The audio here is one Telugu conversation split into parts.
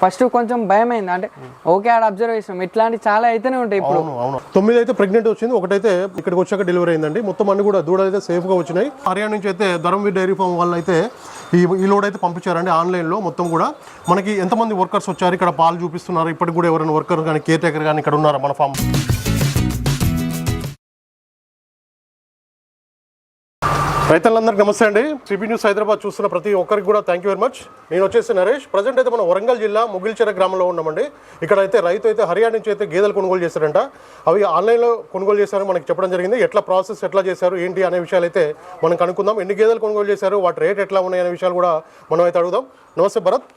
ఫస్ట్ కొంచెం భయం అయింది అంటే ఓకే ఆడ అబ్జర్వ్ చేసినాం ఇట్లాంటి చాలా అయితేనే ఉంటాయి ఇప్పుడు. అవును అవును. తొమ్మిది అయితే ప్రెగ్నెంట్ వచ్చింది ఒకటైతే ఇక్కడికి వచ్చాక డెలివరీ అయిందండి. మొత్తం అన్ని కూడా దూడలు అయితే సేఫ్గా వచ్చినాయి. హర్యానా నుంచి అయితే ధర్మవీర్ డైరీ ఫామ్ వాళ్ళు అయితే ఈ ఈ లోడ్ అయితే పంపించారండి ఆన్లైన్లో మొత్తం కూడా. మనకి ఎంతమంది వర్కర్స్ వచ్చారు ఇక్కడ పాలు చూపిస్తున్నారు. ఇప్పటికి కూడా ఎవరైనా వర్కర్ కానీ కేర్ టేకర్ కానీ ఇక్కడ ఉన్నారా మన ఫామ్ రైతులందరికీ నమస్తే అండి. సిబి న్యూస్ హైదరాబాద్ చూస్తున్న ప్రతి ఒక్కరికి కూడా థ్యాంక్ యూ వెరీ మచ్ నేను వచ్చేసి నరేష్. ప్రజెంట్ అయితే మనం వరంగల్ జిల్లా ముగిల్చెర గ్రామంలో ఉన్నామండి. ఇక్కడ అయితే రైతు అయితే హర్యానా నుంచి అయితే గేదెలు కొనుగోలు చేశారంట. అవి ఆన్లైన్లో కొనుగోలు చేశారని మనకి చెప్పడం జరిగింది. ఎట్లా ప్రాసెస్ ఎట్లా చేశారు ఏంటి అనే విషయాలు అయితే మనం కనుక్కుందాం. ఎన్ని గేదెలు కొనుగోలు చేశారు వాటి రేట్ ఎట్లా ఉన్నాయి అనే విషయాలు కూడా మనం అయితే అడుగుదాం. నమస్తే భరత్.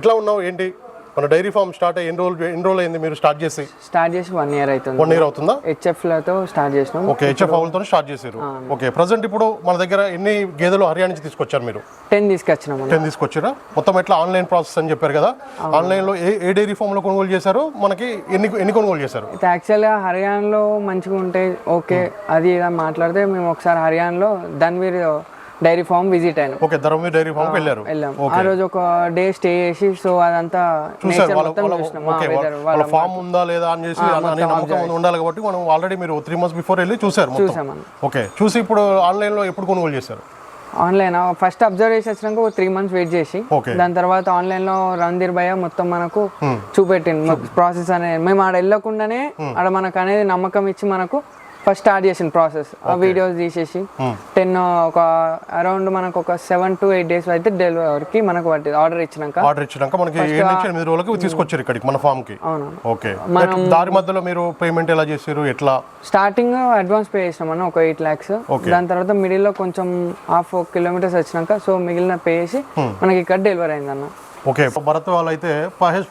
ఎట్లా ఉన్నావు ఏంటి? మన డైరీ ఫామ్ స్టార్ట్ అయ్యి ఎన్ని రోజులు ఎన్ని రోజులు అయింది మీరు స్టార్ట్ చేసి? స్టార్ట్ చేసి వన్ ఇయర్ అవుతుంది. వన్ ఇయర్ అవుతుందా? హెచ్ఎఫ్లతో స్టార్ట్ చేసినాం. ఓకే హెచ్ఎఫ్ ఆవులతో స్టార్ట్ చేశారు. ఓకే ప్రజెంట్ ఇప్పుడు మన దగ్గర ఎన్ని గేదెలు హర్యానా నుంచి తీసుకొచ్చారు మీరు? టెన్ తీసుకొచ్చినాం టెన్ తీసుకొచ్చారా? మొత్తం ఎట్లా ఆన్లైన్ ప్రాసెస్ అని చెప్పారు కదా? ఆన్లైన్లో ఏ ఏ డైరీ ఫామ్లో కొనుగోలు చేశారు? మనకి ఎన్ని ఎన్ని కొనుగోలు చేశారు? యాక్చువల్గా హర్యానాలో మంచిగా ఉంటే ఓకే అది ఇలా మాట్లాడితే మేము ఒకసారి హర్యానాలో ధన్వీర్ డైరీ ఫామ్ విజిట్ అయినాం. ఓకే ధర్మవీర్ డైరీ ఫామ్ వెళ్ళారు. వెళ్ళాం. ఆ రోజు ఒక డే స్టే చేసి సో అదంతా నేచర్ మొత్తం చూసినాం. వాళ్ళ ఫామ్ ఉందా లేదా అని చేసి అనే నమ్మకం ఉండాలి కాబట్టి మనం ఆల్రెడీ మీరు త్రీ మంత్స్ బిఫోర్ వెళ్ళి చూసారు మొత్తం. చూసామన్న ఓకే చూసి ఇప్పుడు ఆన్లైన్లో ఎప్పుడు కొనుగోలు చేశారు? ఆన్లైన్ ఫస్ట్ అబ్జర్వ్ చేసి వచ్చినాక ఒక త్రీ మంత్స్ వెయిట్ చేసి దాని తర్వాత ఆన్లైన్లో రణధీర్ భయ్య మొత్తం మనకు చూపెట్టింది ప్రాసెస్ అనేది మేము ఆడ వెళ్ళకుండానే ఆడ మనకు అనేది నమ్మకం ఇచ్చి మనకు ఫస్ట్ స్టార్ట్ చేసిన ప్రాసెస్. ఆ వీడియోస్ తీసేసి టెన్ ఒక అరౌండ్ మనకు ఒక సెవెన్ టు ఎయిట్ డేస్ అయితే డెలివరీకి మనకు ఆర్డర్ ఇచ్చినాక. ఆర్డర్ ఇచ్చినాక మనకి ఏడు నుంచి ఎనిమిది రోజులకి తీసుకొచ్చారు ఇక్కడికి మన ఫామ్కి అవును ఓకే దారి మధ్యలో మీరు పేమెంట్ ఎలా చేశారు? ఎట్లా? స్టార్టింగ్ అడ్వాన్స్ పే చేసినాం అన్న ఒక ఎయిట్ ల్యాక్స్. దాని తర్వాత మిడిల్లో కొంచెం హాఫ్ కిలోమీటర్స్ వచ్చినాక సో మిగిలిన పే చేసి మనకి ఇక్కడ డెలివరీ అయింది అన్న ఓకే. భరత్ వాళ్ళు అయితే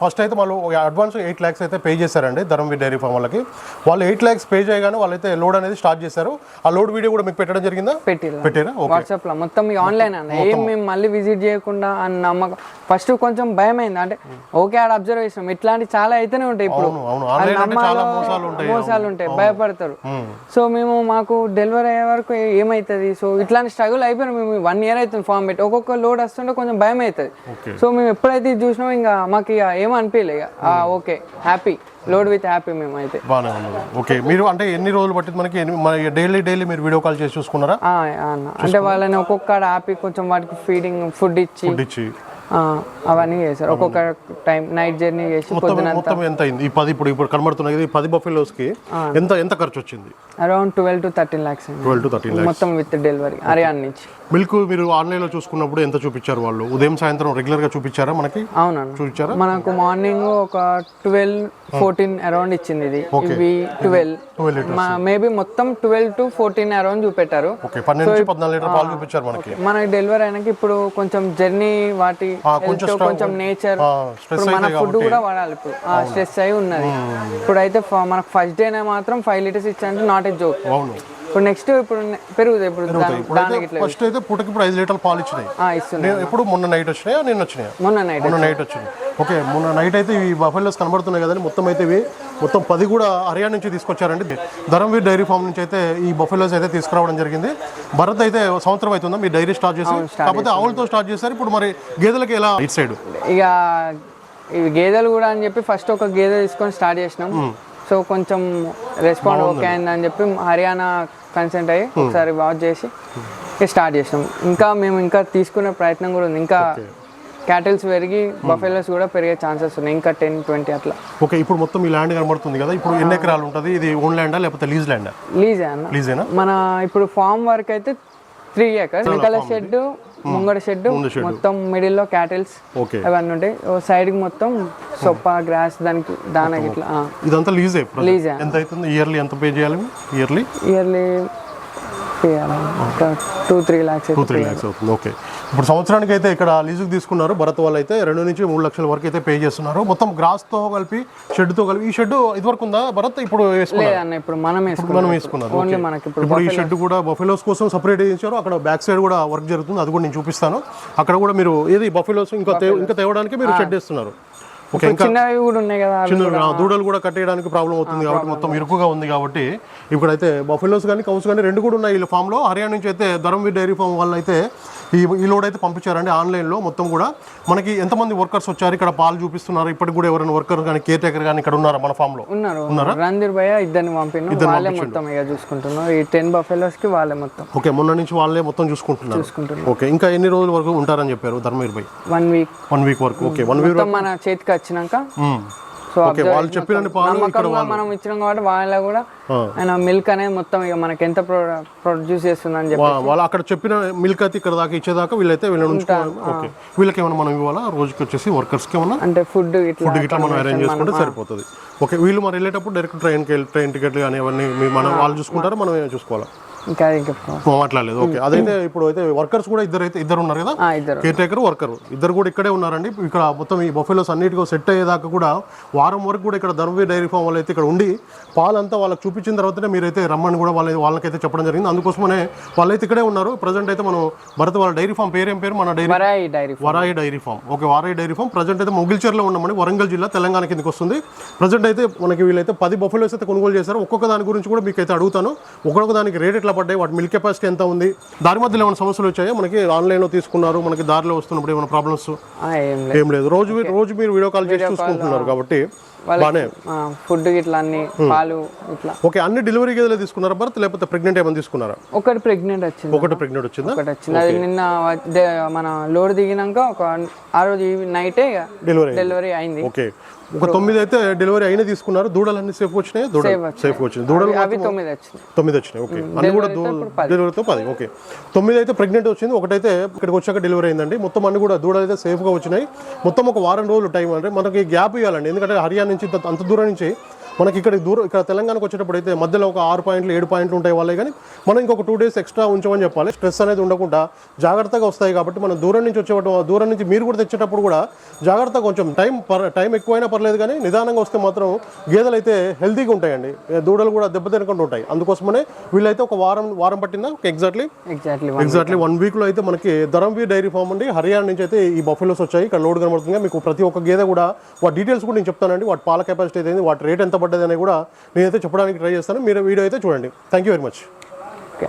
ఫస్ట్ అయితే వాళ్ళు అడ్వాన్స్ ఎయిట్ ల్యాక్స్ అయితే పే చేశారండి ధర్మవీర్ డైరీ ఫామ్ వాళ్ళకి. వాళ్ళు ఎయిట్ ల్యాక్స్ పే చేయగానే వాళ్ళైతే లోడ్ అనేది స్టార్ట్ చేశారు. ఆ లోడ్ వీడియో కూడా మీకు పెట్టడం జరిగిందా? పెట్టారా వాట్సాప్లో మొత్తం ఆన్లైన్ అన్న. ఏం మేము మళ్ళీ విజిట్ చేయకుండా అని నమ్మకం. ఫస్ట్ కొంచెం భయం అయింది అంటే ఓకే ఆడ అబ్జర్వ్ చేసినాం ఇట్లాంటి చాలా అయితేనే ఉంటాయి ఇప్పుడు. మోసాలు ఉంటాయి. మోసాలు ఉంటాయి. భయపడతారు. సో మేము మాకు డెలివరీ అయ్యే వరకు ఏమవుతుంది సో ఇట్లాంటి స్ట్రగుల్ అయిపోయినా మేము వన్ ఇయర్ అవుతుంది ఫామ్ పెట్టి. ఒక్కొక్క లోడ్ వస్తుంటే కొంచెం భయం అవుతుంది. సో మేము ఎప్పుడైతే ఇది చూసినామో ఇంకా మాకు ఇక ఏం అనిపించలే ఇక. Okay happy load with happy మేము అయితే. బాగానే ఓకే మీరు అంటే ఎన్ని రోజులు పట్టింది మనకి? డైలీ డైలీ మీరు వీడియో కాల్ చేసి చూసుకున్నారా? అంటే వాళ్ళని ఒక్కొక్క ఆపి కొంచెం వాటికి ఫీడింగ్ ఫుడ్ ఇచ్చి. ఫుడ్ ఇచ్చి. అవన్నీ చేశారు. ఒక్కొక్క టైం నైట్ జర్నీ చేసి మొత్తం మొత్తం ఎంత అయింది? ఈ పది ఇప్పుడు ఇప్పుడు కనబడుతున్నాయి ఈ పది బఫెలోస్కి ఎంత ఎంత ఖర్చు వచ్చింది? Around twelve to thirteen lakhs twelve to thirteen మొత్తం విత్ డెలివరీ హర్యానా నుంచి మిల్క్ మీరు ఆన్లైన్లో చూసుకున్నప్పుడు ఎంత చూపించారు వాళ్ళు? ఉదయం సాయంత్రం రెగ్యులర్గా చూపించారా మనకి? అవునన్న చూపించారా? మనకు మార్నింగ్ ఒక ట్వెల్వ్ ఫోర్టీన్ అరౌండ్ ఇచ్చింది ఇది. ఇవి ట్వెల్వ్. మేబీ మొత్తం ట్వెల్వ్ టు ఫోర్టీన్ అరౌండ్ చూపెట్టారు. మనకి. డెలివరీ అయినాక ఇప్పుడు కొంచెం జర్నీ వాటి కొంచెం నేచర్. మన ఫుడ్ కూడా వాడాలి ఇప్పుడు. స్ట్రెస్ అయి ఉన్నది. ఇప్పుడు అయితే ఫ- మనకు ఫస్ట్ డేనే మాత్రం ఫైవ్ లీటర్స్ ఇచ్చారంటే నాట్ ఏ జోక్. అవును. ఇప్పుడు నెక్స్ట్ ఇప్పుడు పెరుగుతుంది ఇప్పుడు ఫస్ట్ అయితే పుట్టకి ఇప్పుడు ఐదు లీటర్ల పాలు ఇచ్చినాయి. నేను ఎప్పుడు మొన్న నైట్ వచ్చినాయా? నిన్న వచ్చినాయా? మొన్న నైట్ మొన్న నైట్ వచ్చింది. ఓకే మొన్న నైట్ అయితే ఈ బఫెలోస్ కనబడుతున్నాయి కదండి. మొత్తం అయితే ఇవి మొత్తం పది కూడా హర్యానా నుంచి తీసుకొచ్చారండి. ధరంవీర్ డైరీ ఫామ్ నుంచి అయితే ఈ బఫెలోస్ అయితే తీసుకురావడం జరిగింది. భరత్ అయితే సంవత్సరం అవుతుందా? మీ డైరీ స్టార్ట్ చేసి? కాకపోతే ఆవులతో స్టార్ట్ చేశారు. ఇప్పుడు మరి గేదెలకి ఎలా ఇట్ సైడ్ ఇక ఇవి గేదెలు కూడా అని చెప్పి ఫస్ట్ ఒక గేదె తీసుకొని స్టార్ట్ చేసినాం. సో కొంచెం రెస్పాండ్ ఓకే అయిందని చెప్పి హర్యానా కన్సెంట్ అయ్యి ఒకసారి వాచ్ చేసి స్టార్ట్ చేసినాం. ఇంకా మేము ఇంకా తీసుకునే ప్రయత్నం కూడా ఉంది. ఇంకా క్యాటిల్స్ పెరిగి బఫెలోస్ కూడా పెరిగే ఛాన్సెస్ ఉన్నాయి. ఇంకా టెన్ ట్వంటీ అట్లా. ఓకే ఇప్పుడు మొత్తం ఈ ల్యాండ్ కనబడుతుంది కదా. ఇప్పుడు ఎన్ని ఎకరాలు ఉంటుంది? ఇది ఓన్ ల్యాండా లేకపోతే లీజ్ ల్యాండా లీజ్ అన్న. లీజేనా మన ఇప్పుడు ఫామ్ వర్క్ అయితే త్రీ ఏకర్స్ వెనకాల షెడ్ ముంగడ షెడ్ మొత్తం మిడిల్లో క్యాటిల్స్ అవన్నీ ఉంటాయి. ఓ side కి మొత్తం సొప్ప గ్రాస్ దానికి దానికి ఇట్లా ఇదంతా లీజే ఏ. ఎంత అవుతుంది ఇయర్లీ ఎంత పే చేయాలి? Yearly? Yearly two three lakhs two three lakhs okay. ఇప్పుడు సంవత్సరానికి అయితే ఇక్కడ లీజుకి తీసుకున్నారు. భరత్ వాళ్ళు అయితే రెండు నుంచి మూడు లక్షల వరకు అయితే పే చేస్తున్నారు. మొత్తం గ్రాస్తో కలిపి షెడ్తో కలిపి ఈ షెడ్ ఇదివరకు ఉందా భరత్? ఇప్పుడు ఇప్పుడు మనం వేసుకున్నాం. ఇప్పుడు ఈ షెడ్ కూడా బఫెలోస్ కోసం సపరేట్ చేయించారు. అక్కడ బ్యాక్ సైడ్ కూడా వర్క్ జరుగుతుంది. అది కూడా నేను చూపిస్తాను. అక్కడ కూడా మీరు ఏది బఫెలోస్ ఇంకా ఇంకా తేవడానికి మీరు షెడ్ వేస్తున్నారు. ఓకే ఇంకా చిన్నవి కూడా ఉన్నాయి కదా అవి చిన్న ఆ, దూడలు కూడా కట్టేయడానికి ప్రాబ్లం అవుతుంది కాబట్టి మొత్తం ఇరుకుగా ఉంది కాబట్టి ఇప్పుడైతే బఫెలోస్ కానీ కౌస్ కానీ రెండు కూడా ఉన్నాయి. వీళ్ళ ఫామ్లో హర్యానా నుంచి అయితే ధరంవీర్ డైరీ ఫామ్ వాళ్ళు అయితే ఈ ఈ లోడ్ అయితే పంపించారండి. ఆన్లైన్లో మొత్తం కూడా మనకి ఎంతమంది వర్కర్స్ వచ్చారు? ఇక్కడ పాలు చూపిస్తున్నారు. ఇప్పటికి కూడా ఎవరైనా వర్కర్ కానీ కేర్ టేకర్ కానీ ఇక్కడ ఉన్నారా మన ఫామ్లో? ఉన్నారు. రంధీర్ భయ్య ఇద్దరిని వాళ్ళే మొత్తం ఇక చూసుకుంటున్నారు. ఈ టెన్ బఫెలోస్కి వాళ్ళే మొత్తం. ఓకే మొన్న నుంచి వాళ్ళే మొత్తం చూసుకుంటున్నారు. చూసుకుంటున్నారు. ఓకే ఇంకా ఎన్ని రోజుల వరకు ఉంటారని చెప్పారు Dharmaveer bhai? One week. One week వరకు. ఓకే వన్ వీక్ మన చేతికి వచ్చినాక సో ఓకే వాళ్ళు చెప్పిన మనం ఇచ్చినాం కాబట్టి వాళ్ళ కూడా ఆయన మిల్క్ అనేది మొత్తం ఇక మనకి ఎంత ప్రొడ్యూస్ చేస్తుందని చెప్పి వా- వాళ్ళు అక్కడ చెప్పిన మిల్క్ అయితే ఇక్కడ దాకా ఇచ్చేదాకా వీళ్ళైతే వీళ్ళని ఓకే. వీళ్ళకి ఏమైనా మనం ఇవ్వాలా? రోజుకి వచ్చేసి వర్కర్స్కి ఏమన్నా? అంటే ఫుడ్ ఫుడ్ ఇట్లా మనం అరేంజ్ చేసుకుంటే సరిపోతుంది. ఓకే వీళ్ళు మరి వెళ్ళేటప్పుడు డైరెక్ట్ ట్రైన్కి వెళ్ళి ట్రైన్ టికెట్లు కానీ అవన్నీ మనం వాళ్ళు చూసుకుంటారా? మనం ఏమైనా చూసుకోవాలా? ఇంకా మాట్లాడలేదు ఓకే. అదైతే ఇప్పుడు అయితే వర్కర్స్ కూడా ఇద్దరు అయితే ఇద్దరు ఉన్నారు కదా కేర్ టేకర్ వర్కర్. ఇద్దరు కూడా ఇక్కడే ఉన్నారండి. ఇక్కడ మొత్తం ఈ బఫెలోస్ అన్నిటికీ సెట్ అయ్యేదాకా కూడా వారం వరకు కూడా ఇక్కడ ధర్మవీ డైరీ ఫామ్ వాళ్ళు అయితే ఇక్కడ ఉండి పాలంతా వాళ్ళకి చూపించిన తర్వాతనే మీరైతే రమ్మని కూడా వాళ్ళ వాళ్ళకైతే చెప్పడం జరిగింది. అందుకోసమనే వాళ్ళైతే ఇక్కడే ఉన్నారు. ప్రజెంట్ అయితే మనం భరత్ వాళ్ళ డైరీ ఫామ్ పేరేం పేరు? మన dairy వరాయి dairy వరాయి dairy farm. Okay వరాయి dairy farm. Present అయితే మొగిల్చర్లో ఉన్నామండి. వరంగల్ జిల్లా తెలంగాణ కిందకి వస్తుంది. ప్రజెంట్ అయితే మనకి వీళ్ళైతే పది బఫెలోస్ అయితే కొనుగోలు చేశారు. ఒక్కొక్క దాని గురించి కూడా మీకు అయితే అడుగుతాను. ఒక్కొక్క దానికి రేట్ ఎట్లా పడ్డాయి. వాటి మిల్క్ కెపాసిటీ ఎంత ఉంది? దారి మధ్యలో ఏమైనా సమస్యలు వచ్చాయో? మనకి ఆన్లైన్లో తీసుకున్నారు మనకి దారిలో వస్తున్నప్పుడు ఏమైనా ప్రాబ్లమ్స్ ఏం లేదు. రోజు రోజు మీరు వీడియో కాల్ చేసి చూసుకుంటున్నారు కాబట్టి బాగానే ఫుడ్ ఇట్లా అన్ని పాలు ఇట్లా. ఓకే అన్ని డెలివరీ గేదెలే తీసుకున్నారా భర్త్? లేకపోతే ప్రెగ్నెంట్ ఏమైనా తీసుకున్నారా? ఒకటి ప్రెగ్నెంట్ వచ్చింది. ఒకటి ప్రెగ్నెంట్ వచ్చిందా? ఒకటి వచ్చింది. అది నిన్న మన లోడ్ దిగినాక ఒక ఆ రోజు నైటే డెలివరీ డెలివరీ అయింది. ఓకే. ఒక తొమ్మిది అయితే డెలివరీ అయినా తీసుకున్నారు. దూడలు అన్ని సేఫ్ వచ్చినాయి? దూడలు సేఫ్ వచ్చినాయి. దూడలు తొమ్మిది వచ్చినాయి. ఓకే. అన్ని కూడా డెలివరీతో పది. ఓకే. తొమ్మిది అయితే ప్రెగ్నెంట్ వచ్చింది. ఒకటైతే ఇక్కడికి వచ్చాక డెలివరీ అయిందండి. మొత్తం అన్ని కూడా దూడలు అయితే సేఫ్గా వచ్చినాయి. మొత్తం ఒక వారం రోజులు టైం అంటే మనకి గ్యాప్ ఇవ్వాలండి. ఎందుకంటే హర్యానా నుంచి అంత దూరం నుంచి మనకి ఇక్కడ దూరం ఇక్కడ తెలంగాణకు వచ్చేటప్పుడు అయితే మధ్యలో ఒక ఆరు పాయింట్లు ఏడు పాయింట్లు ఉంటాయి వాళ్ళే కానీ మనం ఇంకొక టూ డేస్ ఎక్స్ట్రా ఉంచమని చెప్పాలి. స్ట్రెస్ అనేది ఉండకుండా జాగ్రత్తగా వస్తాయి కాబట్టి మనం దూరం నుంచి వచ్చేటప్పుడు దూరం నుంచి మీరు కూడా తెచ్చేటప్పుడు కూడా జాగ్రత్తగా కొంచెం టైం పర్ టైం ఎక్కువైనా పర్లేదు కానీ నిదానంగా వస్తే మాత్రం గేదెలు అయితే హెల్తీగా ఉంటాయండి. దూడలు కూడా దెబ్బ తినకుండా ఉంటాయి. అందుకోసమనే వీళ్ళైతే ఒక వారం వారం పట్టిందా? ఎగ్జాక్ట్లీ ఎగ్జాక్ట్లీ ఎగ్జాక్ట్లీ వన్ వీక్లో అయితే మనకి ధరంవీర్ డైరీ ఫామ్ అండి. హర్యానా నుంచి అయితే ఈ బఫెలోస్ వచ్చాయి. ఇక్కడ లోడ్ కనబడుతుంది. మీకు ప్రతి ఒక్క గేదె కూడా వాటి డీటెయిల్స్ కూడా నేను చెప్తానండి. వాటి పాల కెపాసిటీ అయితే వాటి రేట్ ఎంత పడ్డది అని కూడా నేనైతే చెప్పడానికి ట్రై చేస్తాను. మీరు వీడియో అయితే చూడండి. Thank you very much okay